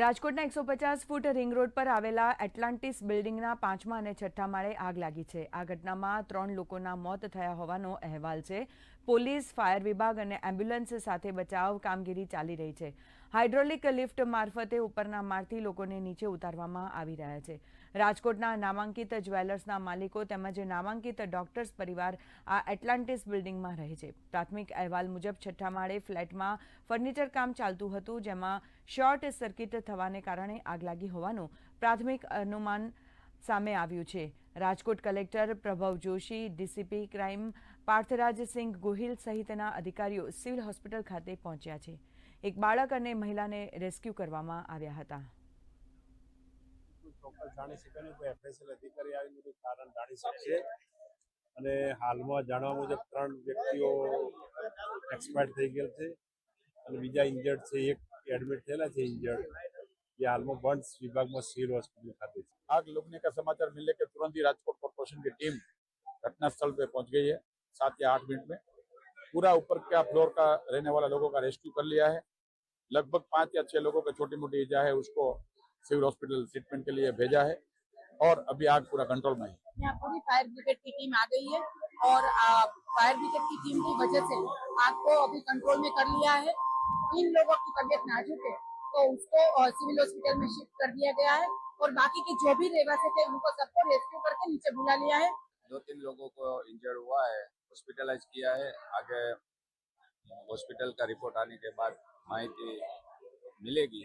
રાજકોટના એકસો પચાસ ફૂટ રિંગ રોડ પર આવેલા એટલાન્ટિસ બિલ્ડિંગના પાંચમા અને છઠ્ઠા માળે આગ લાગી છે. આ ઘટનામાં ત્રણ લોકોના મોત થયા હોવાનો અહેવાલ છે. પોલીસ, ફાયર વિભાગ અને એમ્બ્યુલન્સ સાથે બચાવ કામગીરી ચાલી રહી છે. હાઇડ્રોલિક લિફ્ટ મારફતે ઉપરના માળથી લોકોને નીચે ઉતારવામાં આવી રહ્યા છે. રાજકોટના નામાંકિત જ્વેલર્સના માલિકો તેમજ નામાંકિત ડોક્ટર્સ પરિવાર આ એટલાન્ટિસ બિલ્ડિંગમાં રહે છે. પ્રાથમિક અહેવાલ મુજબ છઠ્ઠા માળે ફ્લેટમાં ફર્નિચર કામ ચાલતું હતું, જેમાં શોર્ટ સર્કિટ થવાને કારણે આગ લાગી હોવાનું પ્રાથમિક અનુમાન સામે આવ્યું છે. Rajkot collector Prabhav Joshi, DCP crime Parthrajsinh Gohil સહિતના અધિકારીઓ સિવિલ હોસ્પિટલ ખાતે પહોંચ્યા છે. એક બાળક અને મહિલાને રેસ્ક્યુ કરવામાં આવ્યા હતા. અને હાલમાં જાણવા મુજબ ત્રણ વ્યક્તિઓ એક્સપાયર થઈ ગયેલ છે. અને બીજા ઇન્જર્ડ છે. એક એડમિટ થયેલા છે ઇન્જર્ડ જે હાલમાં બર્ન્સ વિભાગમાં સિવિલ હોસ્પિટલ ખાતે છે आग लगने का समाचार मिलने के तुरंत ही राजकोट कॉर्पोरेशन की टीम घटना स्थल पे पहुंच गई है सात या आठ मिनट में पूरा ऊपर का फ्लोर का रहने वाला लोगों का रेस्क्यू कर लिया है लगभग पाँच या छह लोगों को छोटी मोटी ईजा है उसको सिविल हॉस्पिटल ट्रीटमेंट के लिए भेजा है और अभी आग पूरा कंट्रोल में है यहाँ पूरी फायर ब्रिगेड की टीम आ गई है और आ, फायर ब्रिगेड की टीम की वजह से आग को अभी कंट्रोल में कर लिया है तीन लोगों की तबीयत नाजुक है तो उसको सिविल हॉस्पिटल में शिफ्ट कर दिया गया है और बाकी के जो भी रहवासी थे, उनको सबको रेस्क्यू करके नीचे बुला लिया है। दो तीन लोगों को इंजर्ड हुआ है हॉस्पिटलाइज किया है। आगे, हॉस्पिटल का रिपोर्ट आने के बाद माहिती मिलेगी।